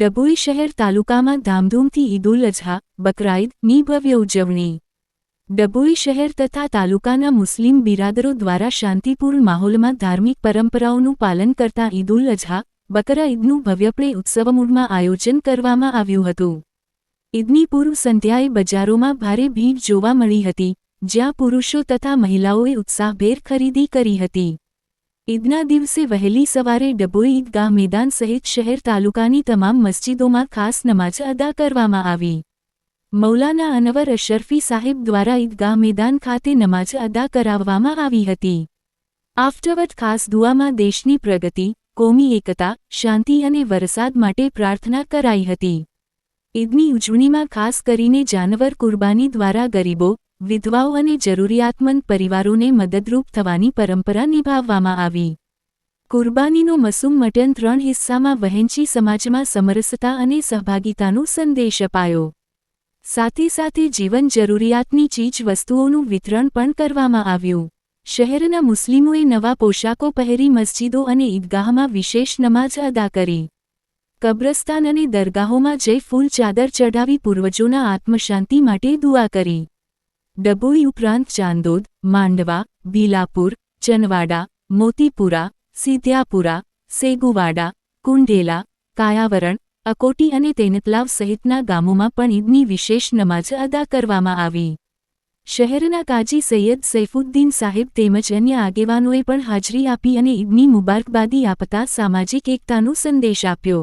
ડભોઈ શહેર તાલુકામાં ધામધૂમથી ઈદુલ અઝહા બકરાઈદની ભવ્ય ઉજવણી. ડભોઈ શહેર તથા તાલુકાના મુસ્લિમ બિરાદરો દ્વારા શાંતિપૂર્ણ માહોલમાં ધાર્મિક પરંપરાઓનું પાલન કરતા ઈદુલ અઝહા, બકરા ઈદનું ભવ્યપણે ઉત્સવમૂળમાં આયોજન કરવામાં આવ્યું હતું. ઈદની પૂર્વ સંધ્યાએ બજારોમાં ભારે ભીડ જોવા મળી હતી, જ્યાં પુરુષો તથા મહિલાઓએ ઉત્સાહભેર ખરીદી કરી હતી. ઈદના દિવસે વહેલી સવારે ડભોઈ ઈદગાહ મેદાન સહિત શહેર તાલુકાની તમામ મસ્જિદોમાં ખાસ નમાજ અદા કરવામાં આવી. મૌલાના અનવર અશરફી સાહેબ દ્વારા ઈદગાહ મેદાન ખાતે નમાજ અદા કરાવવામાં આવી હતી. આફ્ટરવર્ડ ખાસ દુઆમાં દેશની પ્રગતિ, કોમી એકતા, શાંતિ અને વરસાદ માટે પ્રાર્થના કરાઈ હતી. ઈદની ઉજવણીમાં ખાસ કરીને જાનવર કુરબાની દ્વારા ગરીબો વિધવાઓ અને જરૂરિયાતમંદ પરિવારોને મદદરૂપ થવાની પરંપરા નિભાવવામાં આવી. કુરબાનીનું મસૂમ મટન ત્રણ હિસ્સામાં વહેંચી સમાજમાં સમરસતા અને સહભાગિતાનો સંદેશ અપાયો. સાથે સાથે જીવન જરૂરિયાતની ચીજ વસ્તુઓનું વિતરણ પણ કરવામાં આવ્યું. શહેરના મુસ્લિમોએ નવા પોશાકો પહેરી મસ્જિદો અને ઈદગાહમાં વિશેષ નમાજ અદા કરી. કબ્રસ્તાન અને દરગાહોમાં જઈ ફૂલ ચાદર ચઢાવી પૂર્વજોના આત્મશાંતિ માટે દુઆ કરી. ડભોઈ ઉપરાંત ચાંદોદ માંડવા ભીલાપુર ચનવાડા મોતીપુરા સિદ્યાપુરા સેગુવાડા કુંઢેલા કાયાવરણ અકોટી અને તેનતલાવ સહિતના ગામોમાં પણ ઈદની વિશેષ નમાજ અદા કરવામાં આવી. શહેરના કાજી સૈયદ સૈફુદ્દીન સાહેબ તેમજ અન્ય આગેવાનોએ પણ હાજરી આપી અને ઈદની મુબારકબાદી આપતા સામાજિક એકતાનો સંદેશ આપ્યો.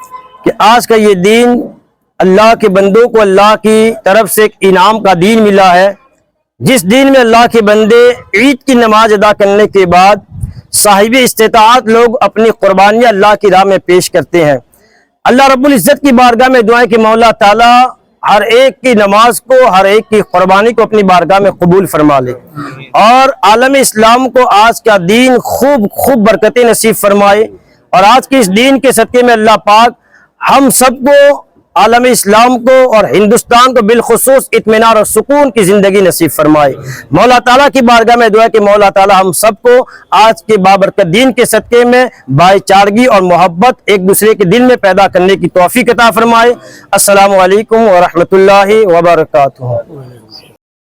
کہ آج کا یہ دین اللہ کے بندوں کو اللہ کی طرف سے ایک انعام کا دین ملا ہے۔ جس دین میں اللہ کے بندے عید کی نماز ادا کرنے کے بعد صاحب استطاعت لوگ اپنی قربانیاں اللہ کی راہ میں پیش کرتے ہیں۔ اللہ رب العزت کی بارگاہ میں دعائیں کہ مولا تعالیٰ ہر ایک کی نماز کو، ہر ایک کی قربانی کو اپنی بارگاہ میں قبول فرما لے۔ اور عالم اسلام کو آج کا دین خوب خوب برکتیں نصیب فرمائے۔ اور آج کے اس دین کے صدقے میں اللہ پاک ہم سب کو، عالم اسلام کو اور ہندوستان کو بالخصوص اطمینان اور سکون کی زندگی نصیب فرمائے۔ مولا تعالیٰ کی بارگاہ میں دعا ہے کہ مولا تعالیٰ ہم سب کو آج کے بابرکت دین کے صدقے میں بھائی چارگی اور محبت ایک دوسرے کے دل میں پیدا کرنے کی توفیق عطا فرمائے۔ السلام علیکم ورحمۃ اللہ وبرکاتہ۔